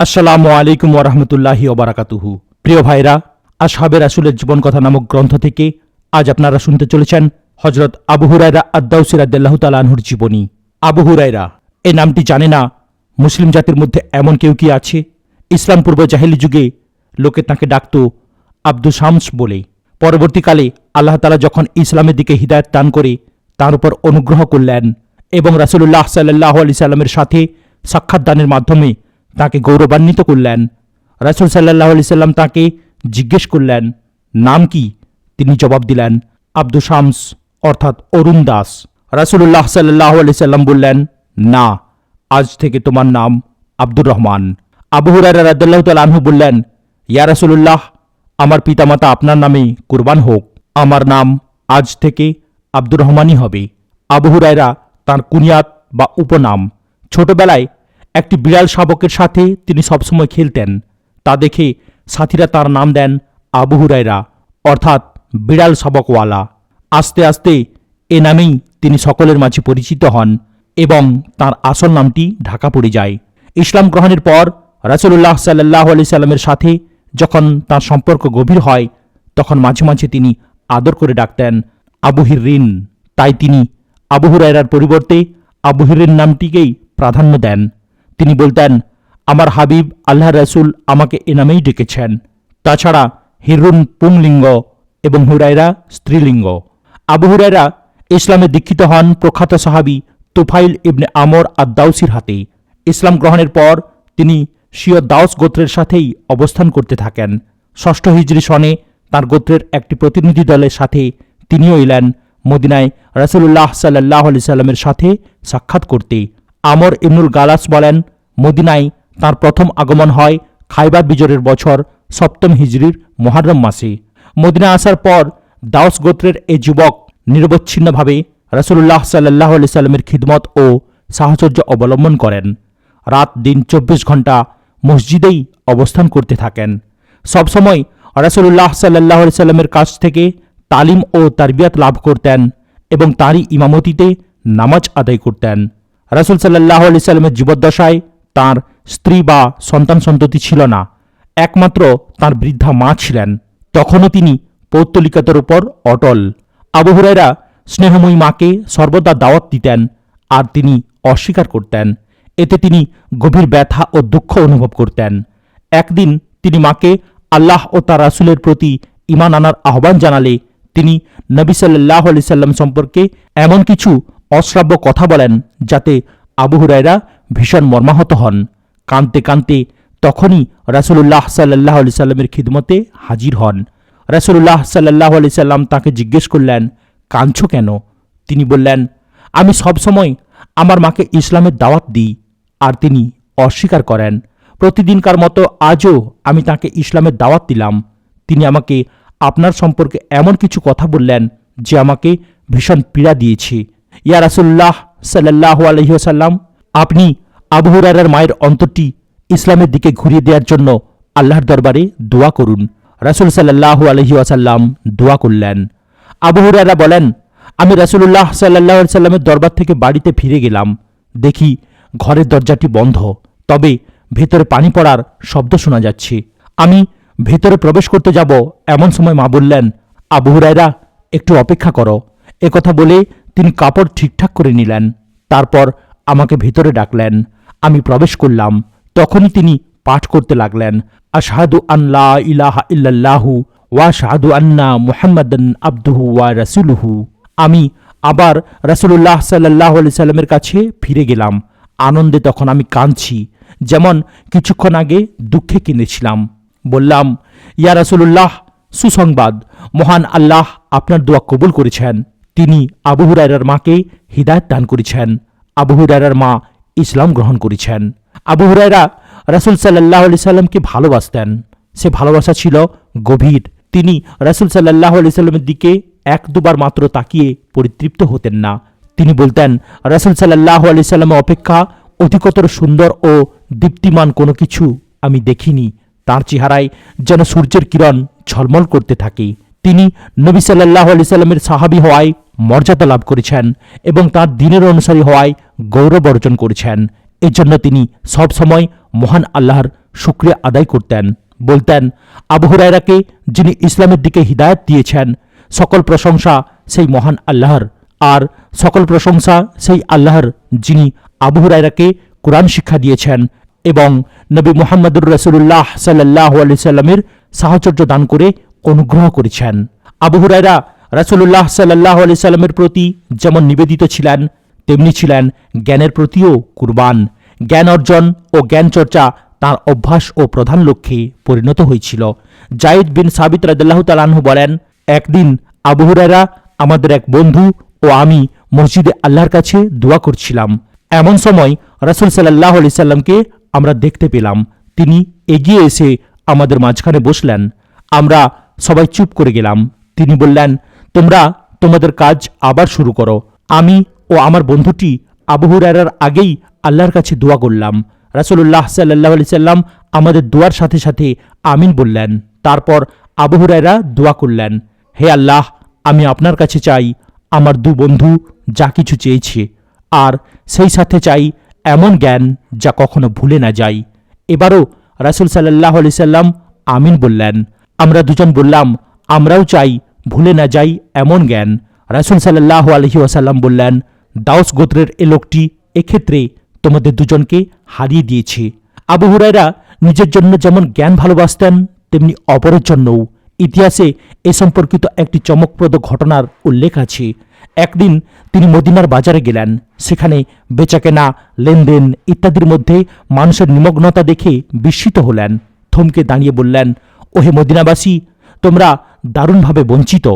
আসসালামু আলাইকুম ওরহমতুল্লাহি ওবারাকাতুহু প্রিয় ভাইরা আসহাবের রাসুলের জীবন নামক গ্রন্থ থেকে আজ আপনারা শুনতে চলেছেন হজরত আবু হুরায়রা আদাউসিরাদ্দাল্লাহ তালানহুর জীবনী। আবু হুরায়রা এই নামটি জানে না? মুসলিম জাতির মধ্যে এমন কেউ কি আছে? ইসলাম পূর্ব জাহেলি যুগে লোকে তাকে ডাকত আব্দু শামস বলে। পরবর্তীকালে আল্লাহ তালা যখন ইসলামের দিকে হৃদায়ত দান করে, তার উপর অনুগ্রহ করলেন এবং রাসুলুল্লাহ সাল্লাহ আলি সাল্লামের সাথে সাক্ষাৎ দানের মাধ্যমে তাকে গৌরবান্বিত করলেন। রাসুল সাল্লাহ আলি সাল্লাম তাকে জিজ্ঞেস করলেন, নাম কি? তিনি জবাব দিলেন আব্দু শামস, অর্থাৎ অরুণ দাস। রাসুলুল্লাহ সাল্লাহ আলি সাল্লাম বললেন, না, আজ থেকে তোমার নাম আব্দুর রহমান। আবু হুরারা রাদ্দাল্লাহ তালহু বললেন, ইয়া রাসুলুল্লাহ, আমার পিতামাতা আপনার নামে কুরবান হোক। আমার নাম আজ থেকে আব্দুর রহমানই হবে। আবু হুরায়রা তাঁর কুনিয়াত বা উপনাম ছোটবেলায় একটি বিড়াল শাবকের সাথে তিনি সবসময় খেলতেন। তা দেখে সাথীরা তার নাম দেন আবু হুরায়রা, অর্থাৎ বিড়াল শাবকওয়ালা। আস্তে আস্তে এ নামেই তিনি সকলের মাঝে পরিচিত হন এবং তার আসল নামটি ঢাকা পড়ে যায়। ইসলাম গ্রহণের পর রাসুল্লাহ সাল্লাহ আলি সাল্লামের সাথে যখন তার সম্পর্ক গভীর হয়, তখন মাঝে মাঝে তিনি আদর করে ডাকতেন আবু হিরিন তাই তিনি আবু হুরায়রার পরিবর্তে আবু নামটিকেই প্রাধান্য দেন। তিনি বলতেন, আমার হাবিব আল্লাহ রাসুল আমাকে এ নামেই ডেকেছেন। তাছাড়া হিরুন পুংলিঙ্গ এবং হুরায়রা স্ত্রীলিঙ্গ। আবু হুরায়রা ইসলামে দীক্ষিত হন প্রখ্যাত সাহাবি তুফাইল ইবনে আমর আদাউসির হাতে। ইসলাম গ্রহণের পর তিনি শিয় দাউস গোত্রের সাথেই অবস্থান করতে থাকেন। ষষ্ঠ হিজরি সনে তার গোত্রের একটি প্রতিনিধি দলের সাথে তিনিও এলেন। মদিনায় রাসুল্লাহ সাল্লাহ আলি সাল্লামের সাথে সাক্ষাৎ করতে। আমর ইবনুল গালাস বলেন, মদিনায় তার প্রথম আগমন হয় খাইবার বিজরের বছর সপ্তম হিজরির মোহারম মাসে। মদিনা আসার পর দাউস গোত্রের এই যুবক নিরবচ্ছিন্নভাবে রাসুল্লাহ সাল্লাহ আলি সাল্লামের খিদমত ও সাহচর্য অবলম্বন করেন। রাত দিন চব্বিশ ঘণ্টা মসজিদেই অবস্থান করতে থাকেন। সবসময় রাসুল্লাহ সাল্লাহ আলি সাল্লামের কাছ থেকে তালিম ও তারবিয়াত লাভ করতেন এবং তারই ইমামতিতে নামাজ আদায় করতেন। রাসুল সাল্লাহ আলি সাল্লামের জীবদ্দশায় তাঁর স্ত্রী বা সন্তান সন্ততি ছিল না, একমাত্র তার বৃদ্ধা মা ছিলেন। তখনও তিনি পৌত্তলিকতার উপর অটল। আবু হুরায়রা স্নেহময়ী মাকে সর্বদা দাওয়াত দিতেন আর তিনি অস্বীকার করতেন। এতে তিনি গভীর ব্যথা ও দুঃখ অনুভব করতেন। একদিন তিনি মাকে আল্লাহ ও তার রাসুলের প্রতি ইমান আনার আহ্বান জানালে তিনি নবী সাল্লাহ আলি সাল্লাম সম্পর্কে এমন কিছু অশ্রাব্য কথা বলেন যাতে আবু হুরায়রা ভীষণ মর্মাহত হন। কাঁদতে কাঁদতে তখনই রাসুলুল্লাহ সাল্লাহ আলি সাল্লামের খিদমতে হাজির হন। রাসুলুল্লাহ সাল্লাহ আলি সাল্লাম তাকে জিজ্ঞেস করলেন, কাঁদছ কেন? তিনি বললেন, আমি সবসময় আমার মাকে ইসলামের দাওয়াত দিই, আর তিনি অস্বীকার করেন। প্রতিদিনকার মতো আজও আমি তাকে ইসলামের দাওয়াত দিলাম। তিনি আমাকে আপনার সম্পর্কে এমন কিছু কথা বললেন যে আমাকে ভীষণ পীড়া দিয়েছে। ইয়া রাসুল্লাহ সাল্লাহ আলহিহাসাল্লাম আপনি আবু হুরারার মায়ের অন্তরটি ইসলামের দিকে ঘুরিয়ে দেওয়ার জন্য আল্লাহর দরবারে দোয়া করুন। রাসুল সাল্লাহ আলহি আসাল্লাম দোয়া করলেন। আবু হুরারা বলেন, আমি রাসুল্লাহ সাল্লাহ সাল্লামের দরবার থেকে বাড়িতে ফিরে গেলাম। দেখি ঘরের দরজাটি বন্ধ, তবে ভেতরে পানি পড়ার শব্দ শোনা যাচ্ছে। আমি ভেতরে প্রবেশ করতে যাব, এমন সময় মা বললেন, আবু হুরায়রা, একটু অপেক্ষা করো। একথা বলে তিনি কাপড় ঠিকঠাক করে নিলেন, তারপর আমাকে ভেতরে ডাকলেন। আমি প্রবেশ করলাম। তখনই তিনি পাঠ করতে লাগলেন, আশহাদু আল্লাহ ইলাহা ইল্লাল্লাহু ওয়া শাহাদু আন্না মুহাম্মাদান আব্দুহু ওয়া রাসুলুহু। আমি আবার রাসুলুল্লাহ সাল্লাহ আলি সাল্লামের কাছে ফিরে গেলাম। আনন্দে তখন আমি কাঁদছি। যেমন কিছুক্ষণ আগে দুঃখে কিনেছিলাম বললাম, ইয়া রাসুলুল্লাহ, সুসংবাদ। মহান আল্লাহ আপনার দোয়া কবুল করেছেন। তিনি আবু হুরায়রার মাকে হৃদায়ত দান করেছেন। আবু হুরায়রার মা ইসলাম গ্রহণ করেছেন। আবু হুরায়রা রাসুল সাল্লাহ আলি সাল্লামকে ভালোবাসতেন। সে ভালোবাসা ছিল গভীর। তিনি রাসুল সাল্লাহ আলি সাল্লামের দিকে এক দুবার মাত্র তাকিয়ে পরিতৃপ্ত হতেন না। তিনি বলতেন, রাসুল সাল্লাহ আলি সাল্লামের অপেক্ষা অধিকতর সুন্দর ও দীপ্তিমান কোনো কিছু আমি দেখিনি। তার চেহারায় যেন সূর্যের কিরণ ঝলমল করতে থাকে। তিনি নবী সাল্লাহ আলি সাল্লামের সাহাবি হওয়ায় মর্যাদা লাভ করেছেন এবং তার দিনের অনুসারী হওয়ায় গৌরব অর্জন করেছেন। এজন্য তিনি সবসময় মহান আল্লাহর শুক্রিয়া আদায় করতেন। বলতেন, আবু হুরায়রাকে যিনি ইসলামের দিকে হিদায়ত দিয়েছেন, সকল প্রশংসা সেই মহান আল্লাহর। আর সকল প্রশংসা সেই আল্লাহর যিনি আবু হুরায়রাকে কোরআন শিক্ষা দিয়েছেন এবং নবী মোহাম্মদুর রসুল্লাহ সাল্লাহ আলি সাল্লামের সাহচর্য দান করে অনুগ্রহ করেছেন। আবু হুরায়রা রাসুল্লাহ সাল্লাহ আলি সাল্লামের প্রতি যেমন নিবেদিত ছিলেন, তেমনি ছিলেন জ্ঞানের প্রতিও কুরবান। জ্ঞান অর্জন ও জ্ঞান চর্চা তাঁর অভ্যাস ও প্রধান লক্ষ্যে পরিণত হয়েছিল। জাইদ বিন সাবিত রাদিল্লাহ তালাহু বলেন, একদিন আবহুরারা আমাদের এক বন্ধু ও আমি মসজিদে আল্লাহর কাছে দোয়া করছিলাম। এমন সময় রাসুল সাল্লাহ আলি সাল্লামকে আমরা দেখতে পেলাম। তিনি এগিয়ে এসে আমাদের মাঝখানে বসলেন। আমরা সবাই চুপ করে গেলাম। তিনি বললেন তোমরা তোমাদের কাজ আবার শুরু করো। আমি ও আমার বন্ধুটি আবু হুরায়রার আগেই আল্লাহর কাছে দোয়া করলাম। রাসুল্লাহ সাল্লাহ আলি সাল্লাম আমাদের দোয়ার সাথে সাথে আমিন বললেন। তারপর আবু হুরায়রা দোয়া করলেন, হে আল্লাহ, আমি আপনার কাছে চাই, আমার দু বন্ধু যা কিছু চেয়েছে, আর সেই সাথে চাই এমন জ্ঞান যা কখনো ভুলে না যায় এবারও রাসুল সাল্লাহ আলি সাল্লাম আমিন বললেন, আমরা দুজন বললাম, আমরাও চাই ভুলে না যাই এমন জ্ঞান। রাসুল সাল্লাহ আলহি ওয়াসাল্লাম বললেন, দাউস গোত্রের এ লোকটি এক্ষেত্রে তোমাদের দুজনকে হারিয়ে দিয়েছে। আবু হুরায়রা নিজের জন্য যেমন জ্ঞান ভালোবাসতেন, তেমনি অপরের জন্যও। ইতিহাসে এ সম্পর্কিত একটি চমকপ্রদ ঘটনার উল্লেখ আছে। একদিন তিনি মদিনার বাজারে গেলেন। সেখানে বেচাকেনা, লেনদেন ইত্যাদির মধ্যে মানুষের নিমগ্নতা দেখে বিস্মিত হলেন। থমকে দাঁড়িয়ে বললেন, ওহে মদিনাবাসী, তোমরা দারুণভাবে বঞ্চিত।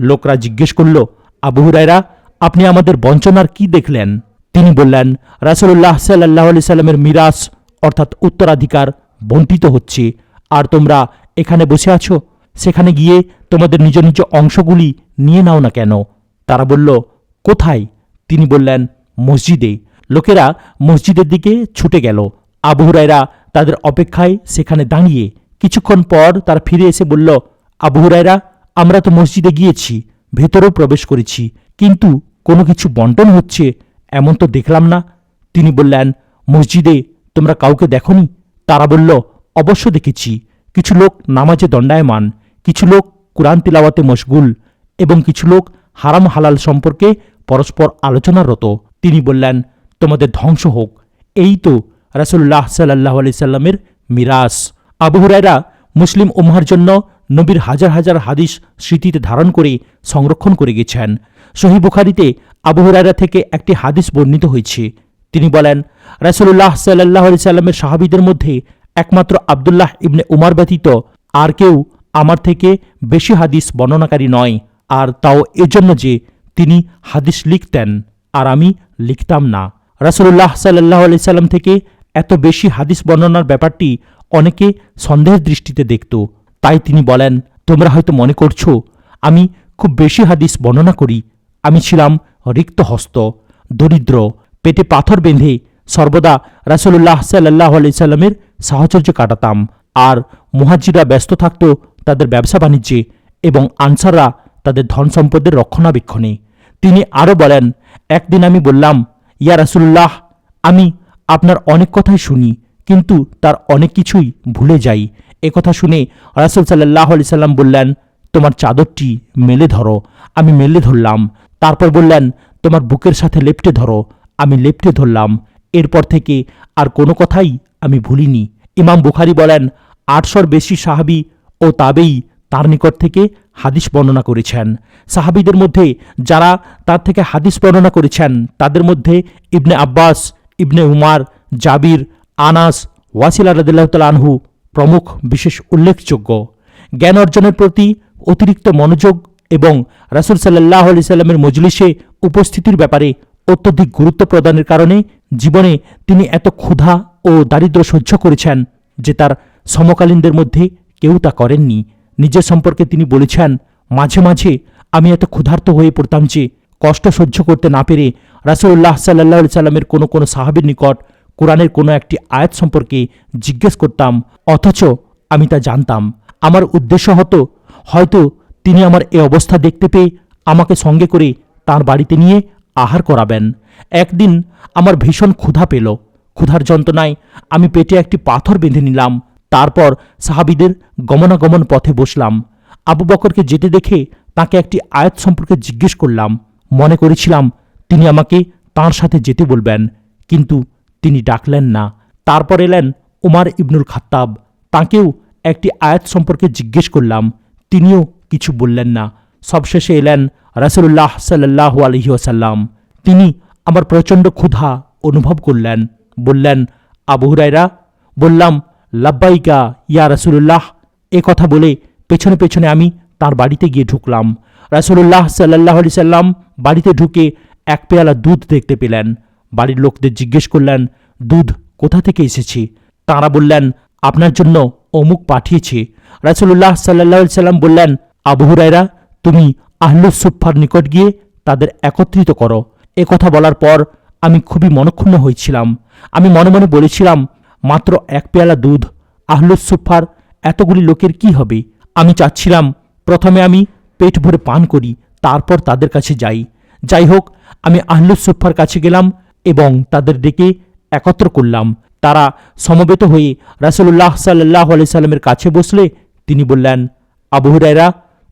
লোকরা জিজ্ঞেস করল, আবু হুরায়রা, আপনি আমাদের বঞ্চনার কি দেখলেন? তিনি বললেন রাসুল্লাহ সাল্লাহ আলি সাল্লামের মিরাস অর্থাৎ উত্তরাধিকার বন্টিত হচ্ছে। আর তোমরা এখানে বসে আছো? সেখানে গিয়ে তোমাদের নিজ নিজ অংশগুলি নিয়ে নাও না কেন? তারা বলল, কোথায়? তিনি বললেন, মসজিদে। লোকেরা মসজিদের দিকে ছুটে গেল। আবু হুরায়রা তাদের অপেক্ষায় সেখানে দাঁড়িয়ে কিছুক্ষণ পর তারা ফিরে এসে বলল আবু হুরায়রা, আমরা তো মসজিদে গিয়েছি, ভেতরেও প্রবেশ করেছি, কিন্তু কোনো কিছু বন্টন হচ্ছে, এমন তো দেখলাম না। তিনি বললেন, মসজিদে তোমরা কাউকে দেখনি? তারা বলল, অবশ্য দেখেছি। কিছু লোক নামাজে দণ্ডায়মান, কিছু লোক কোরআন তিলাওয়াতে মশগুল, এবং কিছু লোক হারাম হালাল সম্পর্কে পরস্পর আলোচনারত। তিনি বললেন, তোমাদের ধ্বংস হোক। এই তো রাসুল্লাহ সাল্লাহ আলি সাল্লামের মিরাস আবু হুরায়রা, মুসলিম উম্মার জন্য নবীর হাজার হাজার হাদিস স্মৃতিতে ধারণ করে সংরক্ষণ করে গেছেন। সহি বুখারিতে আবু হুরায়রা থেকে একটি হাদিস বর্ণিত হয়েছে। তিনি বলেন রাসুল্লাহ সাল্লাহ সাল্লামের সাহাবিদের মধ্যে একমাত্র আবদুল্লাহ ইবনে উমার ব্যতীত আর কেউ আমার থেকে বেশি হাদিস বর্ণনাকারী নয়। আর তাও এজন্য যে তিনি হাদিস লিখতেন, আর আমি লিখতাম না। রাসুল্লাহ সাল্লাহ সাল্লাম থেকে এত বেশি হাদিস বর্ণনার ব্যাপারটি অনেকে সন্দেহের দৃষ্টিতে দেখত। তাই তিনি বলেন, তোমরা হয়তো মনে করছ, আমি খুব বেশি হাদিস বর্ণনা করি। আমি ছিলাম রিক্ত হস্ত দরিদ্র, পেটে পাথর বেঁধে সর্বদা রাসুল্লাহ সাল্লাহ আলি সাল্লামের সাহচর্য কাটাতাম। আর মুহাজিরা ব্যস্ত থাকত তাদের ব্যবসা বাণিজ্যে এবং আনসাররা তাদের ধন সম্পদের রক্ষণাবেক্ষণে। তিনি আরও বলেন, একদিন আমি বললাম, ইয়া রাসুল্লাহ আমি আপনার অনেক কথাই শুনি, কিন্তু তার অনেক কিছুই ভুলে যাই। একথা শুনে রাসুল সাল্লাহ আলি সাল্লাম বললেন, তোমার চাদরটি মেলে ধরো, আমি মেলে ধরলাম। তারপর বললেন, তোমার বুকের সাথে লেপটে ধরো, আমি লেপটে ধরলাম। এরপর থেকে আর কোনো কথাই আমি ভুলিনি। ইমাম বুখারি বলেন, আটশোর বেশি সাহাবি ও তাবেই তার নিকট থেকে হাদিস বর্ণনা করেছেন। সাহাবিদের মধ্যে যারা তার থেকে হাদিস বর্ণনা করেছেন, তাদের মধ্যে ইবনে আব্বাস, ইবনে উমার, জাবির, আনাস, ওয়াসিলা রদুল্লাহতাল আনহু প্রমুখ, বিশেষ উল্লেখযোগ্য জ্ঞান অর্জনের প্রতি অতিরিক্ত মনোযোগ এবং রাসুল সাল্লাহ আলি সাল্লামের মজলিসে উপস্থিতির ব্যাপারে অত্যধিক গুরুত্ব প্রদানের কারণে জীবনে তিনি এত ক্ষুধা ও দারিদ্র সহ্য করেছেন যে তার সমকালীনদের মধ্যে কেউ তা করেননি। নিজের সম্পর্কে তিনি বলেছেন, মাঝে মাঝে আমি এত ক্ষুধার্ত হয়ে পড়তাম যে কষ্ট সহ্য করতে না পেরে রাসুল্লাহ সাল্লাহ সাল্লামের কোনো কোনো সাহাবির নিকট কোরআনের কোনো একটি আয়াত সম্পর্কে জিজ্ঞেস করতাম, অথচ আমি তা জানতাম। আমার উদ্দেশ্য হতো, হয়তো তিনি আমার এ অবস্থা দেখতে পেয়ে আমাকে সঙ্গে করে তার বাড়িতে নিয়ে আহার করাবেন। একদিন আমার ভীষণ ক্ষুধা পেল। ক্ষুধার যন্ত্রণায় আমি পেটে একটি পাথর বেঁধে নিলাম। তারপর সাহাবিদের গমনাগমন পথে বসলাম। আবু বকরকে যেতে দেখে তাকে একটি আয়াত সম্পর্কে জিজ্ঞেস করলাম। মনে করেছিলাম, তিনি আমাকে তার সাথে যেতে বলবেন। কিন্তু তিনি ডাকলেন না। তারপর এলেন উমার ইবনুল খাত্তাব। তাঁকেও একটি আয়াত সম্পর্কে জিজ্ঞেস করলাম। তিনিও কিছু বললেন না। সবশেষে এলেন রাসুল্লাহ সাল্লাহ আলহিউসাল্লাম তিনি আমার প্রচণ্ড ক্ষুধা অনুভব করলেন। বললেন, আবু হুরাইরা বললাম, লাব্বাইকা ইয়া রাসুল্লাহ এ কথা বলে পেছনে পেছনে আমি তার বাড়িতে গিয়ে ঢুকলাম। রাসুল্লাহ সাল্লাহ আলি সাল্লাম বাড়িতে ঢুকে এক পেয়ালা দুধ দেখতে পেলেন। বাড়ির লোকদের জিজ্ঞেস করলেন, দুধ কোথা থেকে এসেছে? তাঁরা বললেন, আপনার জন্য অমুক পাঠিয়েছে। রাসুল্লাহ সাল্লাহ সাল্লাম বললেন, আবু হুরাইরা তুমি আহলুসুফার নিকট গিয়ে তাদের একত্রিত করো। এ কথা বলার পর আমি খুবই মনক্ষুণ্ণ হয়েছিলাম। আমি মনে মনে বলেছিলাম, মাত্র এক পেয়ালা দুধ আহলুসুফার এতগুলি লোকের কি হবে? আমি চাচ্ছিলাম, প্রথমে আমি পেট ভরে পান করি, তারপর তাদের কাছে যাই। যাই হোক, আমি আহলুসুফার কাছে গেলাম এবং তাদের ডেকে একত্র করলাম। তারা সমবেত হয়ে রাসুল্লাহ সাল্লাহ আলি সাল্লামের কাছে বসলে তিনি বললেন, আবু হুরায়রা,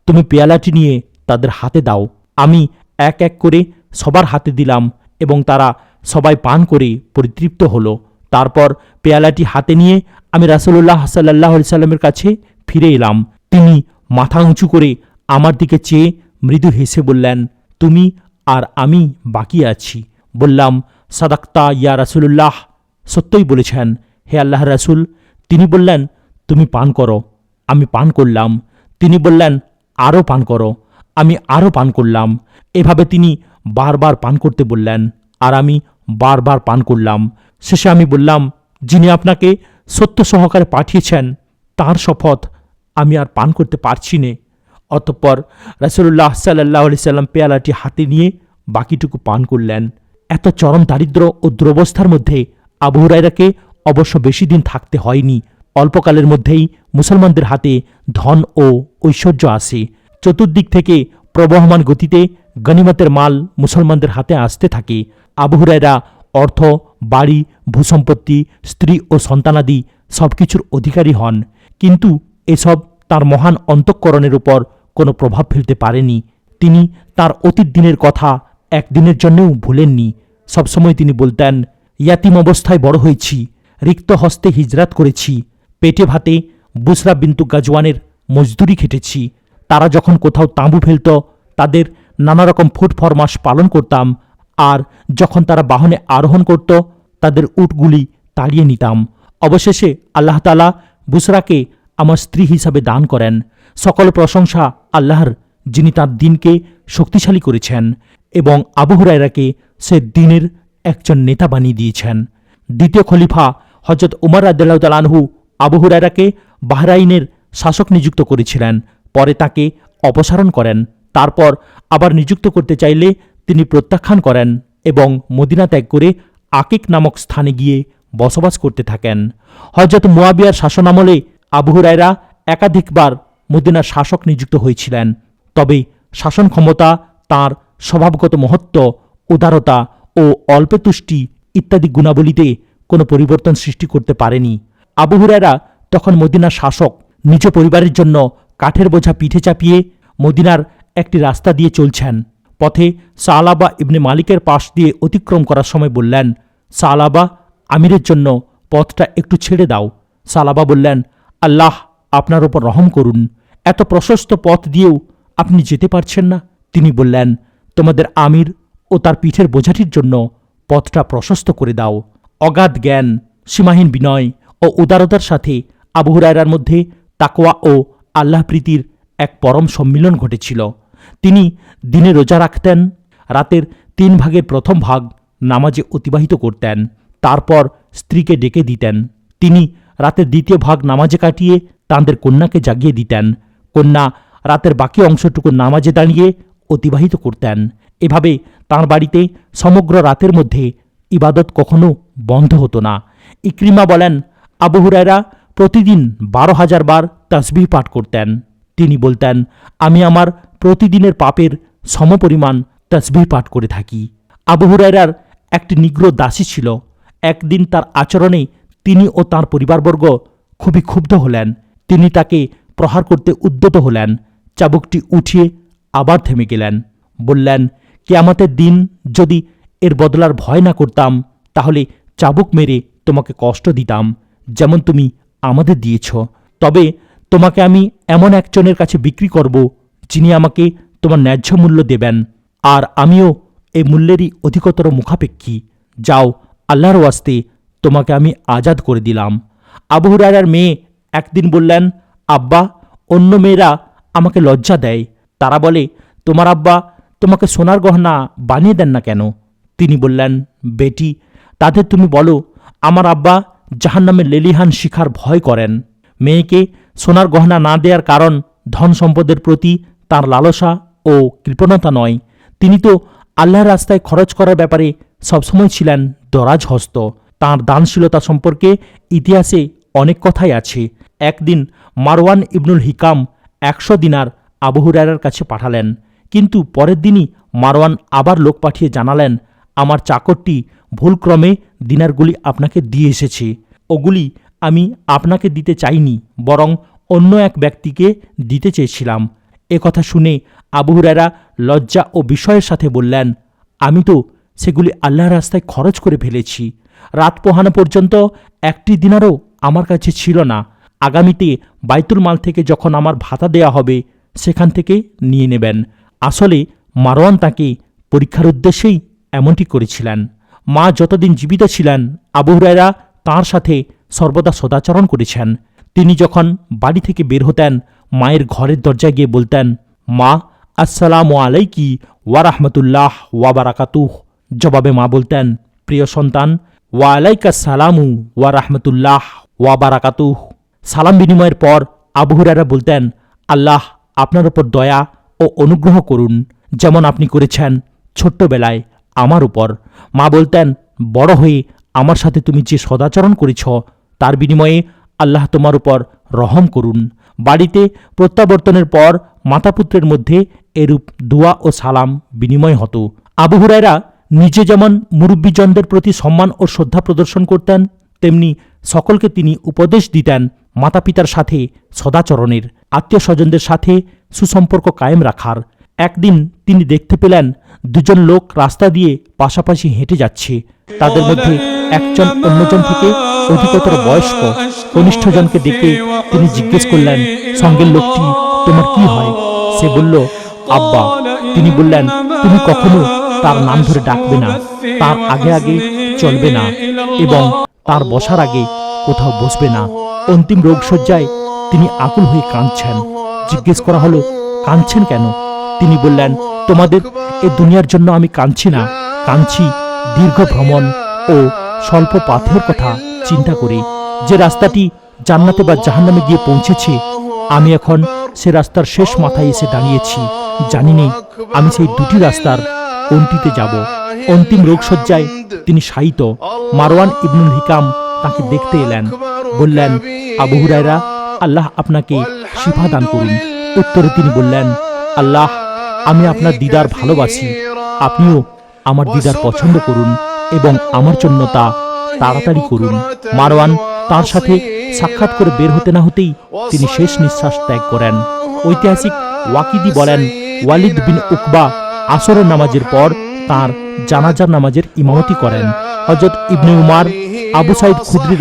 তুমি পেয়ালাটি নিয়ে তাদের হাতে দাও। আমি এক এক করে সবার হাতে দিলাম এবং তারা সবাই পান করে পরিতৃপ্ত হলো। তারপর পেয়ালাটি হাতে নিয়ে আমি রাসুল্লাহ সাল্লাহ আলি সাল্লামের কাছে ফিরে এলাম। তিনি মাথা উঁচু করে আমার দিকে চেয়ে মৃদু হেসে বললেন, তুমি আর আমি বাকি আছি। বললাম সাদাক্তা ইয়া রাসুল্লাহ সত্যই বলেছেন, হে আল্লাহ রাসুল, তিনি বললেন, তুমি পান করো। আমি পান করলাম। তিনি বললেন আরও পান করো। আমি আরও পান করলাম। এভাবে তিনি বারবার পান করতে বললেন, আর আমি বারবার পান করলাম। শেষে আমি বললাম, যিনি আপনাকে সত্য সহকারে পাঠিয়েছেন, তার শপথ আমি আর পান করতে পারছি নে। অতঃপর রাসুল্লাহ সাল্লাহ সাল্লাম পেয়ালাটি হাতে নিয়ে বাকিটুকু পান করলেন। এত চরম দারিদ্র ও দুরবস্থার মধ্যে আবু হুরাইরাকে অবশ্য বেশি দিন থাকতে হয়নি। অল্পকালের মধ্যেই মুসলমানদের হাতে ধন ও ঐশ্বর্য আসে চতুর্দিক থেকে প্রবহমান গতিতে গনিমতের মাল মুসলমানদের হাতে আসতে থাকে। আবু হুরাইরা অর্থ, বাড়ি, ভূসম্পত্তি, স্ত্রী ও সন্তানাদি সবকিছুর অধিকারী হন। কিন্তু এসব তার মহান অন্তঃকরণের উপর কোনো প্রভাব ফেলতে পারেনি। তিনি তার অতীত দিনের কথা একদিনের জন্যও ভুলেননি। সবসময় তিনি বলতেন, ইয়াতিম অবস্থায় বড় হয়েছি, রিক্ত হস্তে হিজরাত করেছি, পেটে ভাতে বুসরা বিন্তু গাজওয়ানের মজদুরি খেটেছি, তারা যখন কোথাও তাঁবু ফেলত, তাদের নানা রকম ফুট ফরমাস পালন করতাম, আর যখন তারা বাহনে আরোহণ করত, তাদের উটগুলি তাড়িয়ে নিতাম। অবশেষে আল্লাহ তালা বুসরাকে আমার স্ত্রী হিসাবে দান করেন। সকল প্রশংসা আল্লাহর, যিনি তার দিনকে শক্তিশালী করেছেন। এবং আবু হুরায়রাকে সে দিনের একজন নেতা বানিয়ে দিয়েছেন। দ্বিতীয় খলিফা হজরত উমর আদাল্লাহ আনহু আবু হুরায়রাকে বাহরাইনের শাসক নিযুক্ত করেছিলেন। পরে তাকে অপসারণ করেন। তারপর আবার নিযুক্ত করতে চাইলে তিনি প্রত্যাখ্যান করেন এবং মদিনা ত্যাগ করে আকিক নামক স্থানে গিয়ে বসবাস করতে থাকেন। হজরত মুয়াবিয়ার শাসনামলে আবু হুরায়রা একাধিকবার মদিনার শাসক নিযুক্ত হয়েছিলেন। তবে শাসন ক্ষমতা তাঁর স্বভাবগত মহত্ব, উদারতা ও অল্পতুষ্টি ইত্যাদি গুণাবলীতে কোনো পরিবর্তন সৃষ্টি করতে পারেনি। আবু হুরায়রা তখন মদিনার শাসক, নিজ পরিবারের জন্য কাঠের বোঝা পিঠে চাপিয়ে মদিনার একটি রাস্তা দিয়ে চলছেন। পথে সালাবা ইবনে মালিকের পাশ দিয়ে অতিক্রম করার সময় বললেন, সালাবা, আমিরের জন্য পথটা একটু ছেড়ে দাও। সালাবা বললেন, আল্লাহ আপনার ওপর রহম করুন। এত প্রশস্ত পথ দিয়েও আপনি যেতে পারছেন না? তিনি বললেন তোমাদের আমির ও তার পিঠের বোঝাটির জন্য পথটা প্রশস্ত করে দাও। অগাধ জ্ঞান, সীমাহীন বিনয় ও উদারতার সাথে আবু হুরায়রার মধ্যে তাকোয়া ও আল্লাহ প্রীতির এক পরম সম্মিলন ঘটেছিল। তিনি দিনে রোজা রাখতেন, রাতের তিন ভাগের প্রথম ভাগ নামাজে অতিবাহিত করতেন, তারপর স্ত্রীকে ডেকে দিতেন। তিনি রাতের দ্বিতীয় ভাগ নামাজে কাটিয়ে তাঁদের কন্যাকে জাগিয়ে দিতেন। কন্যা রাতের বাকি অংশটুকু নামাজে দাঁড়িয়ে অতিবাহিত করতেন। এভাবে তাঁর বাড়িতে সমগ্র রাতের মধ্যে ইবাদত কখনো বন্ধ হতো না। ইক্রিমা বলেন, আবু হুরায়রা প্রতিদিন বারো হাজার বার তসবিহ পাঠ করতেন। তিনি বলতেন, আমি আমার প্রতিদিনের পাপের সমপরিমাণ তসবিহ পাঠ করে থাকি। আবু হুরায়রার একটি নিগ্র দাসী ছিল। একদিন তার আচরণে তিনি ও তার পরিবারবর্গ খুবই ক্ষুব্ধ হলেন। তিনি তাকে প্রহার করতে উদ্যত হলেন। চাবুকটি উঠিয়ে আবার থেমে গেলেন। বললেন, কেয়ামতের দিন যদি এর বদলার ভয় না করতাম, তাহলে চাবুক মেরে তোমাকে কষ্ট দিতাম, যেমন তুমি আমাদের দিয়েছ। তবে তোমাকে আমি এমন একজনের কাছে বিক্রি করব, যিনি আমাকে তোমার ন্যায্য মূল্য দেবেন। আর আমিও এই মূল্যেরই অধিকতর মুখাপেক্ষী। যাও, আল্লাহর ওয়াস্তে তোমাকে আমি আজাদ করে দিলাম। আবু মেয়ে একদিন বললেন, আব্বা, অন্য মেয়েরা আমাকে লজ্জা দেয়। তারা বলে, তোমার আব্বা তোমাকে সোনার গহনা বানিয়ে দেন না কেন? তিনি বললেন, বেটি তাদের তুমি বলো, আমার আব্বা জাহান্নামের লেলিহান শিখার ভয় করেন। মেয়েকে সোনার গহনা না দেওয়ার কারণ ধন সম্পদের প্রতি তার লালসা ও কৃপণতা নয়। তিনি তো আল্লাহর রাস্তায় খরচ করার ব্যাপারে সবসময় ছিলেন দরাজ হস্ত তাঁর দানশীলতা সম্পর্কে ইতিহাসে অনেক কথাই আছে। একদিন মারওয়ান ইবনুল হিকাম একশো দিনার আবু হুরায়রার কাছে পাঠালেন। কিন্তু পরের দিনই মারওয়ান আবার লোক পাঠিয়ে জানালেন, আমার চাকরটি ভুলক্রমে দিনারগুলি আপনাকে দিয়ে এসেছে। ওগুলি আমি আপনাকে দিতে চাইনি, বরং অন্য এক ব্যক্তিকে দিতে চেয়েছিলাম। কথা শুনে আবু হুরায়রা লজ্জা ও বিস্ময়ের সাথে বললেন, আমি তো সেগুলি আল্লাহর রাস্তায় খরচ করে ফেলেছি। রাত পোহানো পর্যন্ত একটি দিনারও আমার কাছে ছিল না। আগামীতে বাইতুল মাল থেকে যখন আমার ভাতা দেয়া হবে সেখান থেকে নিয়ে নেবেন। আসলে মারওয়ান তাকে পরীক্ষার উদ্দেশ্যেই এমনটি করেছিলেন। মা যতদিন জীবিত ছিলেন, আবু হুরায়রা তাঁর সাথে সর্বদা সদাচরণ করেছেন। তিনি যখন বাড়ি থেকে বের হতেন, মায়ের ঘরের দরজায় গিয়ে বলতেন, মা, আসসালামু আলাইকি ওয়া রাহমাতুল্লাহ ওয়া বারাকাতুহ। জবাবে মা বলতেন, প্রিয় সন্তান, ওয়া আলাইকা সালামু ওয়া রাহমাতুল্লাহ ওয়া বারাকাতুহ। সালাম বিনিময়ের পর আবু হুরায়রা বলতেন, আল্লাহ আপনার উপর দয়া ও অনুগ্রহ করুন, যেমন আপনি করেছেন ছোট্টবেলায় আমার উপর। মা বলতেন, বড় হয়ে আমার সাথে তুমি যে সদাচরণ করেছ, তার বিনিময়ে আল্লাহ তোমার উপর রহম করুন। বাড়িতে প্রত্যাবর্তনের পর মাতাপুত্রের মধ্যে এরূপ দোয়া ও সালাম বিনিময় হতো। আবু নিজে যেমন মুরব্বীজনদের প্রতি সম্মান ও শ্রদ্ধা প্রদর্শন করতেন, তেমনি সকলকে তিনি উপদেশ দিতেন মাতা পিতার সাথে সদাচরণের। আত্মীয় স্বজনদের সাথে সুসম্পর্ক কায়েম রাখার। একদিন তিনি দেখতে পেলেন দুজন লোক রাস্তা দিয়ে পাশাপাশি হেঁটে যাচ্ছে। তাদের মধ্যে একজন অন্যজন থেকে অধিকতর বয়স্ক কনিষ্ঠজনকে দেখে তিনি জিজ্ঞেস করলেন, সঙ্গের লোকটি তোমার কি হয়? সে বলল, আব্বা। তিনি বললেন, তুমি কখনো তার নাম ধরে ডাকবে না। তার আগে আগে চলবে না এবং তার বসার আগে কোথাও বসবে না। অন্তিম রোগসজ্জায় তিনি আকুল হয়ে কাঁদছেন। জিজ্ঞেস করা হলো, কাঁদছেন কেন? তিনি বললেন, তোমাদের এ দুনিয়ার জন্য আমি কাঁদছি না। কাঁদছি দীর্ঘ ভ্রমণ ও স্বল্প পাথের কথা চিন্তা করে। যে রাস্তাটি জান্নাতে বা জাহান্নামে গিয়ে পৌঁছেছে, আমি এখন সে রাস্তার শেষ মাথায় এসে দাঁড়িয়েছি। জানি নে, আমি সেই দুটি রাস্তার কোনটিতে যাব। অন্তিম রোগসজ্জায় তিনি শায়িত। মারওয়ান ইবনুল হিকাম তাকে দেখতে এলেন। বললেন, আবু হুরায়রা আল্লাহ আপনাকে শিফা দান করুন। উত্তরে তিনি বললেন, আল্লাহ, আমি আপনার দিদার ভালোবাসি। আপনিও আমার দিদার পছন্দ করুন এবং আমার জন্য তা তাড়াতাড়ি করুন। মারওয়ান তার সাথে সাক্ষাৎ করে বের হতে না হতেই তিনি শেষ নিঃশ্বাস ত্যাগ করেন। ঐতিহাসিক ওয়াকিদি বলেন, ওয়ালিদ বিন উকবা আসরের নামাজের পর তার জানাজার নামাজের ইমামতি করেন। হজরত ইবনে উমার, আবু সাইদ খুদ্রি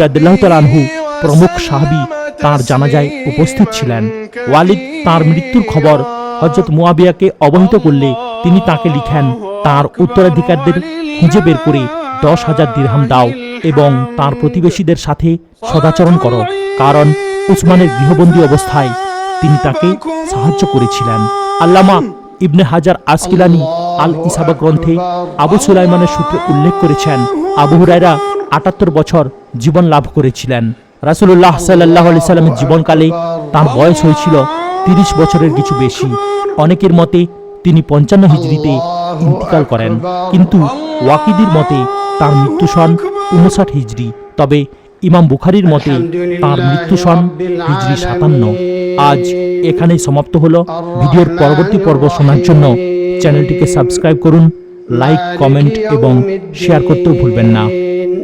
আনহু প্রমুখ সাহাবি তার জানাজায় উপস্থিত ছিলেন। ওয়ালিদ তার মৃত্যুর খবর হজরত মুয়াবিয়াকে অবহিত করলে তিনি তাকে লিখেন, তার উত্তরাধিকারদের খুঁজে বের করে দশ হাজার দিরহাম দাও এবং তার প্রতিবেশীদের সাথে সদাচরণ করো। কারণ উসমানের গৃহবন্দী অবস্থায় তিনি তাকে সাহায্য করেছিলেন। আল্লামা ইবনে হাজার আসকিলানি আল ইসাবা গ্রন্থে আবু সুলাইমানের সূত্রে উল্লেখ করেছেন, আবু হুরায়রা আটাত্তর বছর জীবন লাভ করেছিলেন। রাসুল্লাহ সাল্লাহ আলি সাল্লামের জীবনকালে তার বয়স হয়েছিল তিরিশ বছরের কিছু বেশি। অনেকের মতে তিনি পঞ্চান্ন হিজড়িতে ইন্তিকাল করেন। কিন্তু ওয়াকিদির মতে তার মৃত্যু সন উনষাট হিজড়ি। তবে ইমাম বুখারির মতে তার মৃত্যু সন হিজড়ি সাতান্ন। আজ এখানেই সমাপ্ত হলো। ভিডিওর পরবর্তী পর্ব শোনার জন্য চ্যানেলটিকে সাবস্ক্রাইব করুন লাইক কমেন্ট এবং শেয়ার করতেও ভুলবেন না।